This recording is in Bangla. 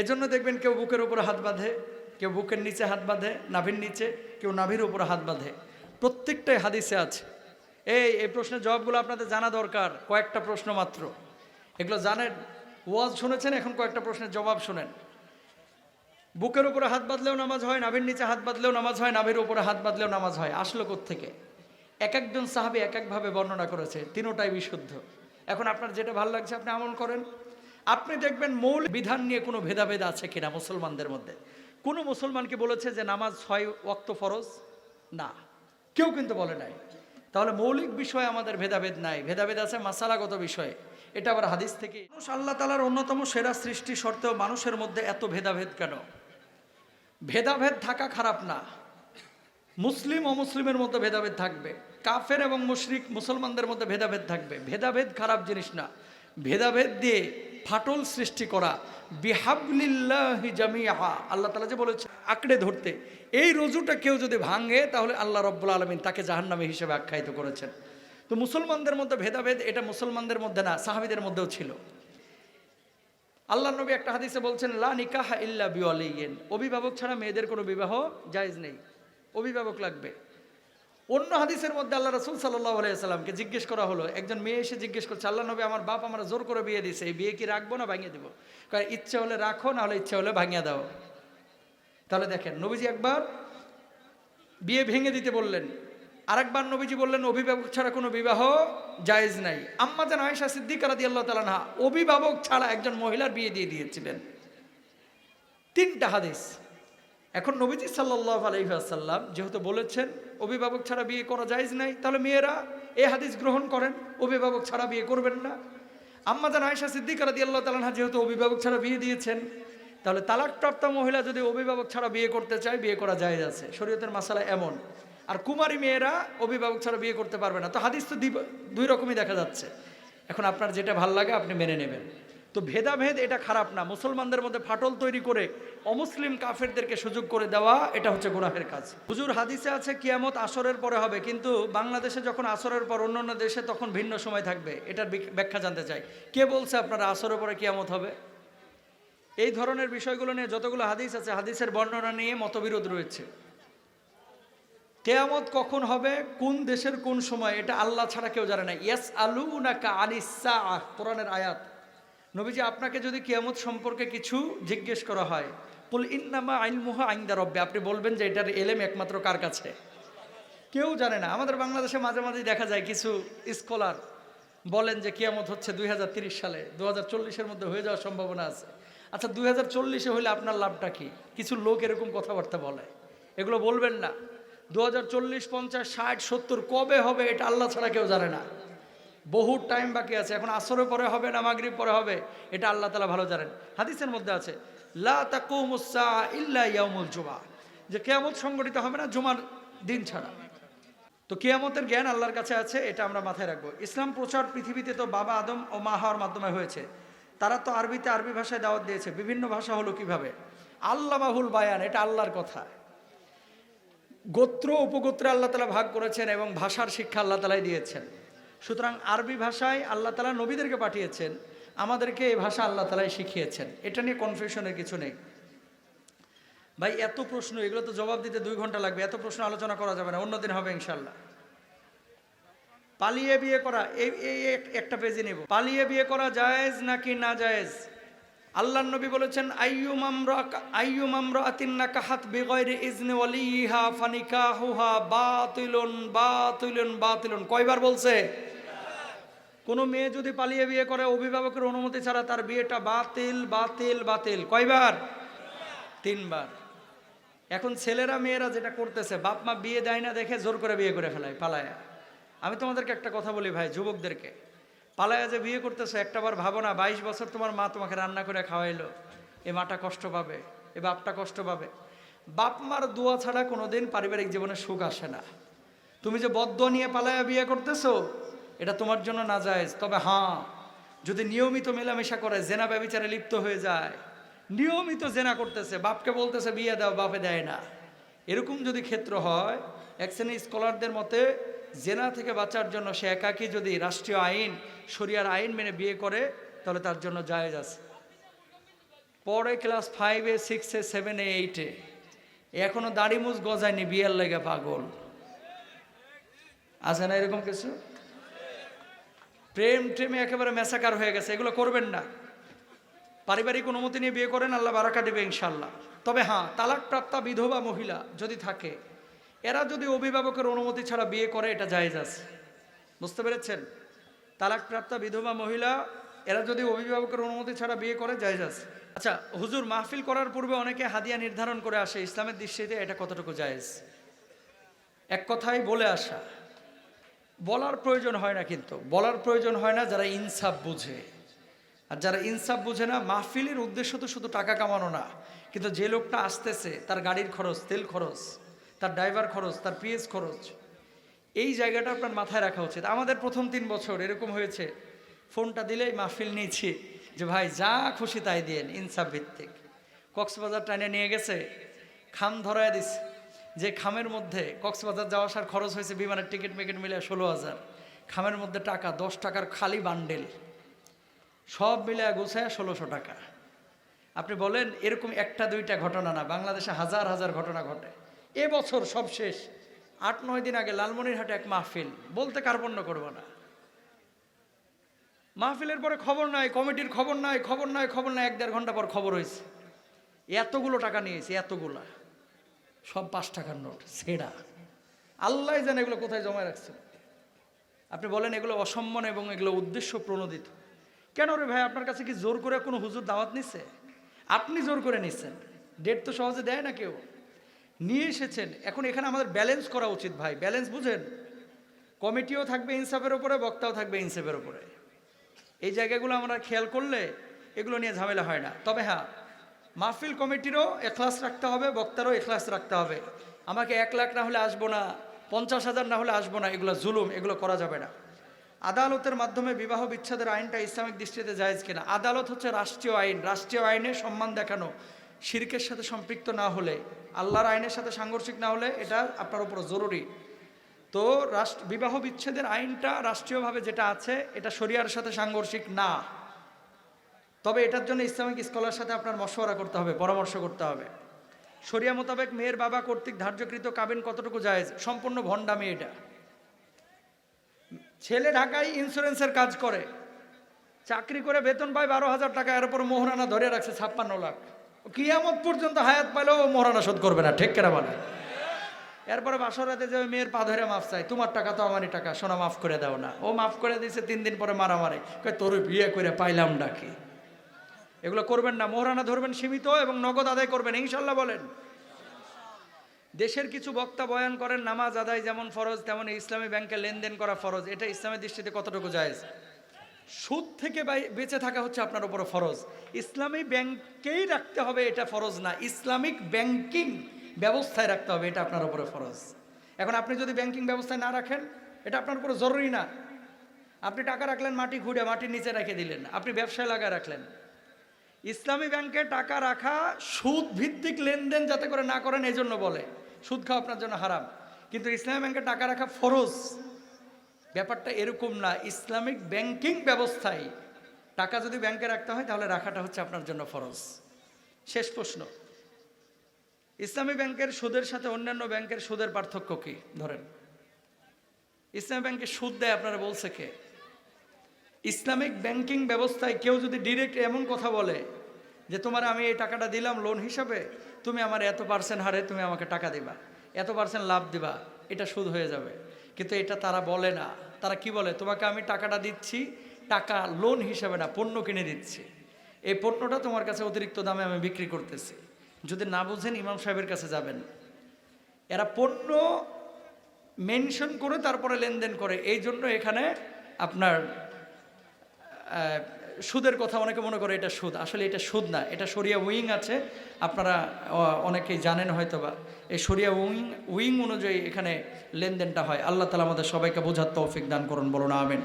এজন্য দেখবেন কেউ বুকের উপরে হাত বাঁধে, কেউ বুকের নিচে হাত বাঁধে, নাভির নিচে, কেউ নাভির উপরে হাত বাঁধে। প্রত্যেকটাই হাদিসে আছে। এই এই প্রশ্নের জবাবগুলো আপনাদের জানা দরকার, কয়েকটা প্রশ্ন মাত্র। এগুলো জানেন, ওয়াজ শুনেছেন, এখন কয়েকটা প্রশ্নের জবাব শুনেন। বুকের উপরে হাত বাঁধলেও নামাজ হয়, নাভির নিচে হাত বাঁধলেও নামাজ হয়, নাভির উপরে হাত বাঁধলেও নামাজ হয়। আসলো থেকে এক একজন সাহাবি এক একভাবে বর্ণনা করেছে, তিনোটাই বিশুদ্ধ। এখন আপনার যেটা ভালো লাগছে, আপনি আমল করেন। আপনি দেখবেন মৌল বিধান নিয়ে কোনো ভেদাভেদ আছে কিনা মুসলমানদের মধ্যে? কোনো মুসলমানকে বলেছে যে নামাজ ছয় ওয়াক্ত ফরজ? না। কেউ কিন্তু বলে নাই। তাহলে মৌলিক বিষয়ে আমাদের ভেদাভেদ নাই। ভেদাভেদ আছে মাসালাগত বিষয়ে। এটা আবার হাদিস থেকে মানুষ আল্লাহ তালার অন্যতম সেরা সৃষ্টি সত্ত্বেও মানুষের মধ্যে এত ভেদাভেদ কেন? ভেদাভেদ থাকা খারাপ না। মুসলিম ও মুসলিমের মধ্যে ভেদাভেদ থাকবে। কাফের এবং মুশরিক মুসলমানদের মধ্যে ভেদাভেদ থাকবে। ভেদাভেদ খারাপ জিনিস না। ভেদাভেদ দিয়ে ফাটল সৃষ্টি করা। বিহাবলিল্লাহি জামিয়া আল্লাহ তালা যে বলেছে, আঁকড়ে ধরতে। এই রজুটা কেউ যদি ভাঙে, তাহলে আল্লাহ রব্বুল আলমিন তাকে জাহান্নামী হিসেবে আখ্যায়িত করেছেন। তো মুসলমানদের মধ্যে ভেদাভেদ, এটা মুসলমানদের মধ্যে না, সাহাবিদের মধ্যেও ছিল। আল্লাহ নবী একটা হাদিসে বলছেন, লা নিকাহা ইল্লা বিওয়ালিয়েন অভিভাবক ছাড়া মেয়েদের কোনো বিবাহ জায়েজ নেই। অভিভাবক লাগবে। অন্য হাদিসের মধ্যে আল্লাহ রসুল সাল্লাহ আলাইসাল্লামকে জিজ্ঞেস করা হলো, একজন মেয়ে এসে জিজ্ঞেস করছে, আল্লাহ নবী, আমার বাপ আমার জোর করে বিয়ে দিছে এই বিয়ে কি রাখব না ভাঙিয়ে দেবো? কারণ ইচ্ছে হলে রাখো না হলে ইচ্ছে হলে ভাঙিয়ে দাও। তাহলে দেখেন, নবীজি একবার বিয়ে ভেঙে দিতে বললেন। আরেকবার নবীজি বললেন, অভিভাবক ছাড়া কোনো বিবাহ জায়েজ নাই। আম্মা যেন আয়সা সিদ্দিক রাদি আল্লাহ তালা অভিভাবক ছাড়া একজন মহিলার বিয়ে দিয়ে দিয়েছিলেন। তিনটা হাদিস। এখন নবীজি সাল্লাহ আলহিহাসাল্লাম যেহেতু বলেছেন, অভিভাবক ছাড়া বিয়ে করা যায়জ নাই, তাহলে মেয়েরা এ হাদিস গ্রহণ করেন, অভিভাবক ছাড়া বিয়ে করবেন না। আম্মা যেন আয়সা সিদ্দিক রাদি আল্লাহ তালাহা যেহেতু অভিভাবক ছাড়া বিয়ে দিয়েছেন, তাহলে তালাকপ্রাপ্ত মহিলা যদি অভিভাবক ছাড়া বিয়ে করতে চায়, বিয়ে করা জায়েজ আছে। শরীয়তের মাসালা এমন। আর কুমারী মেয়েরা অভিভাবক ছাড়া বিয়ে করতে পারবে না। তো হাদিস তো দুই রকমই দেখা যাচ্ছে। এখন আপনার যেটা ভালো লাগে আপনি মেনে নেবেন। তো ভেদাভেদ এটা খারাপ না। মুসলমানদের মধ্যে ফাটল তৈরি করে অমুসলিম কাফেরদেরকে সুযোগ করে দেওয়া, এটা হচ্ছে গুনাহের কাজ। হুজুর, হাদিসে আছে কিয়ামত আসরের পরে হবে, কিন্তু বাংলাদেশে যখন আসরের পর অন্য অন্য দেশে তখন ভিন্ন সময় থাকবে, এটার ব্যাখ্যা জানতে চাই। কে বলছে আপনারা আসরের পরে কিয়ামত হবে? এই ধরনের বিষয়গুলো নিয়ে যতগুলো হাদিস আছে, হাদিসের বর্ণনা নিয়ে মতবিরোধ রয়েছে। কেয়ামত কখন হবে? কোন দেশের কোন সময়? এটা আল্লাহ ছাড়া কেউ জানে না। ইয়াস আলু নাকা আলিসা কোরআনের আয়াত। নবীজি, আপনাকে যদি কেয়ামত সম্পর্কে কিছু জিজ্ঞেস করা হয়, কুল ইন্নামা আইনমুহা আইন্দা রব্বে আপনি বলবেন যে এটার এলেম একমাত্র কার কাছে? কেউ জানে না। আমাদের বাংলাদেশে মাঝে মাঝে দেখা যায় কিছু স্কলার বলেন যে কিয়ামত হচ্ছে দুই সালে দু হাজার মধ্যে হয়ে যাওয়ার সম্ভাবনা আছে। আচ্ছা দুই হাজার চল্লিশে হলে আপনার লাভটা কি? কিছু লোক এরকম কথাবার্তা বলে। এগুলো বলবেন না। দু হাজার চল্লিশ, পঞ্চাশ, ষাট, সত্তর, কবে হবে এটা আল্লাহ ছাড়া কেউ জানে না। বহু টাইম বাকি আছে। এখন আসরে পরে হবে না মাগরিব পরে হবে? এটা আল্লাহ তালা ভালো জানেন। হাদিসের মধ্যে আছে, লা জুমা যে কেয়ামত সংগঠিত হবে না জুমার দিন ছাড়া। তো কেয়ামতের জ্ঞান আল্লাহর কাছে আছে, এটা আমরা মাথায় রাখব। ইসলাম প্রচার পৃথিবীতে তো বাবা আদম ও মা হওয়ার মাধ্যমে হয়েছে। তারা তো আরবিতে আরবি ভাষায় দাওয়াত দিয়েছে। বিভিন্ন ভাষা হলো কীভাবে? আল্লাহ বাহুল বায়ান, এটা আল্লাহর কথা। গোত্র উপগোত্রে আল্লাহ তালা ভাগ করেছেন এবং ভাষার শিক্ষা আল্লাহ তালাই দিয়েছেন। সুতরাং আরবি ভাষায় আল্লাহ তালা নবীদেরকে পাঠিয়েছেন, আমাদেরকে এই ভাষা আল্লাহ তালাই শিখিয়েছেন। এটা নিয়ে কনফিউশনের কিছু নেই। ভাই, এত প্রশ্ন, এগুলো তো জবাব দিতে দুই ঘণ্টা লাগবে। এত প্রশ্ন আলোচনা করা যাবে না। অন্যদিন হবে ইনশাল্লাহ পালিয়ে বিয়ে করা, এই এই একটা পেজে নেব। পালিয়ে বিয়ে করা জায়েজ নাকি না জায়েজ? আল্লাহ নবী বলেছেন আইয়ুম আমরা আইয়ুম আমরা আতিন্না কাহাত বেগয়রে ইজনে ওয়ালিহা ফানিকাহুহা বাতিলুন বাতিলুন বাতিলুন। কয়বার বলছে? কোনো মেয়ে যদি পালিয়ে বিয়ে করে, অভিভাবকের অনুমতি ছাড়া তার বিয়েটা বাতিল বাতিল বাতিল। কয়বার? তিনবার। এখন ছেলেরা, মেয়েরা যেটা করতেছে, বাপ মা বিয়ে দেয় না দেখে জোর করে বিয়ে করে ফেলায়, পালায়া। আমি তোমাদেরকে একটা কথা বলি ভাই, যুবকদেরকে। পালায়া যে বিয়ে করতেছে, একটাবার ভাবো না, বাইশ বছর তোমার মা তোমাকে রান্না করে খাওয়াইলো। এ মাটা কষ্ট পাবে, এ বাপটা কষ্ট পাবে। বাপ মার দোয়া ছাড়া কোনোদিন পারিবারিক জীবনে সুখ আসে না। তুমি যে বদ্ধ নিয়ে পালায়া বিয়ে করতেছো এটা তোমার জন্য না যায় তবে হ্যাঁ যদি নিয়মিত মেলামেশা করে, জেনা ব্যবিচারে লিপ্ত হয়ে যায়। নিয়মিত জেনা করতেছে, বাপকে বলতেছে, বিয়ে দাও, বাপে দেয় না। এরকম যদি ক্ষেত্র হয়, এক শ্রেণি স্কলারদের মতে, জেনা থেকে বাঁচার জন্য সে একাকী যদি রাষ্ট্রীয় আইন, শরিয়ার আইন মেনে বিয়ে করে, তাহলে তার জন্য জায়েজ আছে। পরে ক্লাস ফাইভে, সিক্সে, সেভেনে, এইটে। এখনও দাড়ি মুজ গজায়নি, বিয়ের লেগে পাগল। আছে না এরকম কিছু? প্রেম ট্রেমে একেবারে মেসাকার হয়ে গেছে, এগুলো করবেন না। পারিবারিক অনুমতি নিয়ে বিয়ে করেন, আল্লাহ বারাকা দেবে ইনশাল্লাহ তবে হ্যাঁ তালাকপ্রাপ্তা বিধবা মহিলা যদি থাকে, এরা যদি অভিভাবকের অনুমতি ছাড়া বিয়ে করে, এটা জায়েজ আছে। বুঝতে পেরেছেন? তালাকপ্রাপ্তা বিধবা মহিলা, এরা যদি অভিভাবকের অনুমতি ছাড়া বিয়ে করে, জায়েজ আছে। আচ্ছা হুজুর, মাহফিল করার পূর্বে অনেকে হাদিয়া নির্ধারণ করে আসে, ইসলামের দৃষ্টিতে এটা কতটুকু জায়েজ? এক কথাই বলে আসা। বলার প্রয়োজন হয় না কিন্তু। বলার প্রয়োজন হয় না যারা ইনসাফ বুঝে। আর যারা ইনসাফ বুঝে না, মাহফিলের উদ্দেশ্য তো শুধু টাকা কামানো না। কিন্তু যে লোকটা আসতেছে, তার গাড়ির খরচ, তেল খরচ, তার ড্রাইভার খরচ, তার পিএস খরচ, এই জায়গাটা আপনার মাথায় রাখা উচিত। আমাদের প্রথম তিন বছর এরকম হয়েছে। ফোনটা দিলেই মাহফিল নিয়েছি যে, ভাই, যা খুশি তাই দিয়েন, ইনসাফ ভিত্তিক। কক্সবাজার টাইনে নিয়ে গেছে, খাম ধরায় দিস যে খামের মধ্যে কক্সবাজার যাওয়া আসার খরচ হয়েছে বিমানের টিকিট মিকিট মিলে ষোলো হাজার। খামের মধ্যে টাকা, দশ টাকার খালি বান্ডেল। সব মিলে গোছায় ষোলোশো টাকা। আপনি বলেন, এরকম একটা দুইটা ঘটনা না, বাংলাদেশে হাজার হাজার ঘটনা ঘটে। এবছর সব শেষ। আট, নয় দিন আগে লালমনিরহাটে এক মাহফিল। বলতে কার্পণ্য করব না। মাহফিলের পরে খবর নাই, কমিটির খবর নাই খবর নাই খবর নাই, এক দেড় ঘণ্টা পর খবর হয়েছে। এতগুলো টাকা নিয়েছে, এতগুলা। সব পাঁচ টাকার নোট সেরা আল্লাহ জানে এগুলো কোথায় জমা রাখছে। আপনি বলেন, এগুলো অসম্মান এবং এগুলো উদ্দেশ্য প্রণোদিত। কেন রে ভাই, আপনার কাছে কি জোর করে কোনো হুজুর দাওয়াত নিচ্ছে আপনি জোর করে নিচ্ছেন ডেট তো সহজে দেয় না কেউ। নিয়ে এসেছেন। এখন এখানে আমাদের ব্যালেন্স করা উচিত ভাই। ব্যালেন্স বুঝেন। কমিটিও থাকবে ইনসাফের ওপরে বক্তাও থাকবে ইনসাফের ওপরে এই জায়গাগুলো আমরা খেয়াল করলে এগুলো নিয়ে ঝামেলা হয় না। তবে হ্যাঁ মাহফিল কমিটিরও এখলাস রাখতে হবে, বক্তারও এখলাস রাখতে হবে। আমাকে এক লাখ না হলে আসব না, পঞ্চাশ হাজার না হলে আসব না, এগুলো জুলুম, এগুলো করা যাবে না। আদালতের মাধ্যমে বিবাহ বিচ্ছেদের আইনটা ইসলামিক দৃষ্টিতে জায়েজ কিনা? আদালত হচ্ছে রাষ্ট্রীয় আইন, রাষ্ট্রীয় আইনে সম্মান দেখানো। শিরকের সাথে সম্পৃক্ত না হলে, আল্লাহর আইনের সাথে সাংঘর্ষিক না হলে এটা আপনার উপর জরুরি। তো রাষ্ট্র, বিবাহ বিচ্ছেদের আইনটা রাষ্ট্রীয়ভাবে যেটা আছে, এটা শরিয়ার সাথে সাংঘর্ষিক না। তবে এটার জন্য ইসলামিক স্কলার সাথে আপনার মশওয়ারা করতে হবে, পরামর্শ করতে হবে। শরিয়া মোতাবেক মেয়ের বাবা কর্তৃক ধার্যকৃত কাবিন কতটুকু জায়েজ? সম্পূর্ণ ভণ্ডামি এটা। ছেলে ঢাকায় ইন্স্যুরেন্সের কাজ করে, চাকরি করে বেতন পায় বারো হাজার টাকা, এর উপর মোহরানা ধরে রাখছে ছাপ্পান্ন লাখ। কিয়ামত পর্যন্ত হায়াত পাইলেও ও মোহরানা শোধ করবে না, ঠিক কেনা মানে এরপরে বাসরাতে যে মেয়ের পা ধরে মাফ চাই তোমার টাকা তো আমারই টাকা, সোনা মাফ করে দাও না। ও মাফ করে দিয়েছে, তিন দিন পরে মারামারি। তোর বিয়ে করে পাইলাম ডাকি এগুলো করবেন না। মোহরানা ধরবেন সীমিত এবং নগদ আদায় করবেন, ইনশাল্লাহ বলেন। দেশের কিছু বক্তা বয়ান করেন, নামাজ আদায় যেমন ফরজ, তেমন ইসলামী ব্যাংকে লেনদেন করা ফরজ। এটা ইসলামের দৃষ্টিতে কতটুকু জায়েজ? সুদ থেকে বেঁচে থাকা হচ্ছে আপনার উপর ফরজ। ইসলামী ব্যাংকেই রাখতে হবে এটা ফরজ না। ইসলামিক ব্যাংকিং ব্যবস্থায় রাখতে হবে এটা আপনার উপরে ফরজ। এখন আপনি যদি ব্যাংকিং ব্যবস্থায় না রাখেন, এটা আপনার উপরে জরুরি না। আপনি টাকা রাখলেন, মাটি ঘুরে মাটির নিচে রেখে দিলেন। আপনি ব্যবসায় লাগায় রাখলেন। ইসলামী ব্যাংকে টাকা রাখা, সুদ ভিত্তিক লেনদেন যাতে করে না করেন এই জন্য বলে। সুদ খাওয়া আপনার জন্য হারাম। কিন্তু ইসলামী ব্যাংকে টাকা রাখা ফরজ। ব্যাপারটা এরকম না। ইসলামিক ব্যাংকিং ব্যবস্থায় টাকা যদি ব্যাংকে রাখতে হয়, তাহলে রাখাটা হচ্ছে আপনার জন্য ফরজ। শেষ প্রশ্ন। ইসলামী ব্যাংকের সুদের সাথে অন্যান্য ব্যাংকের সুদের পার্থক্য কি? ধরেন। ইসলামী ব্যাংকে সুদ দেয় আপনারা বলছে কে? ইসলামিক ব্যাংকিং ব্যবস্থায় কেউ যদি ডিরেক্ট এমন কথা বলে যে তোমার আমি এই টাকাটা দিলাম লোন হিসাবে, তুমি আমার এত পার্সেন্ট হারে তুমি আমাকে টাকা দিবা, এত পার্সেন্ট লাভ দিবা, এটা সুদ হয়ে যাবে। কিন্তু এটা তারা বলে না। তারা কি বলে? তোমাকে আমি টাকাটা দিচ্ছি, টাকা লোন হিসাবে না, পণ্য কিনে দিচ্ছি। এই পণ্যটা তোমার কাছে অতিরিক্ত দামে আমি বিক্রি করতেছি। যদি না বুঝেন, ইমাম সাহেবের কাছে যাবেন। এরা পণ্য মেনশন করে তারপরে লেনদেন করে। এই জন্য এখানে আপনার সুদের কথা অনেকে মনে করে এটা সুদ। আসলে এটা সুদ না, এটা সরিয়া উইং আছে। আপনারা অনেকেই জানেন হয়তোবা। এই সরিয়া উইং উইং অনুযায়ী এখানে লেনদেনটা হয়। আল্লাহ তালা আমাদের সবাইকে বোঝার তৌফিক দান করুন, বলুন, আমেন।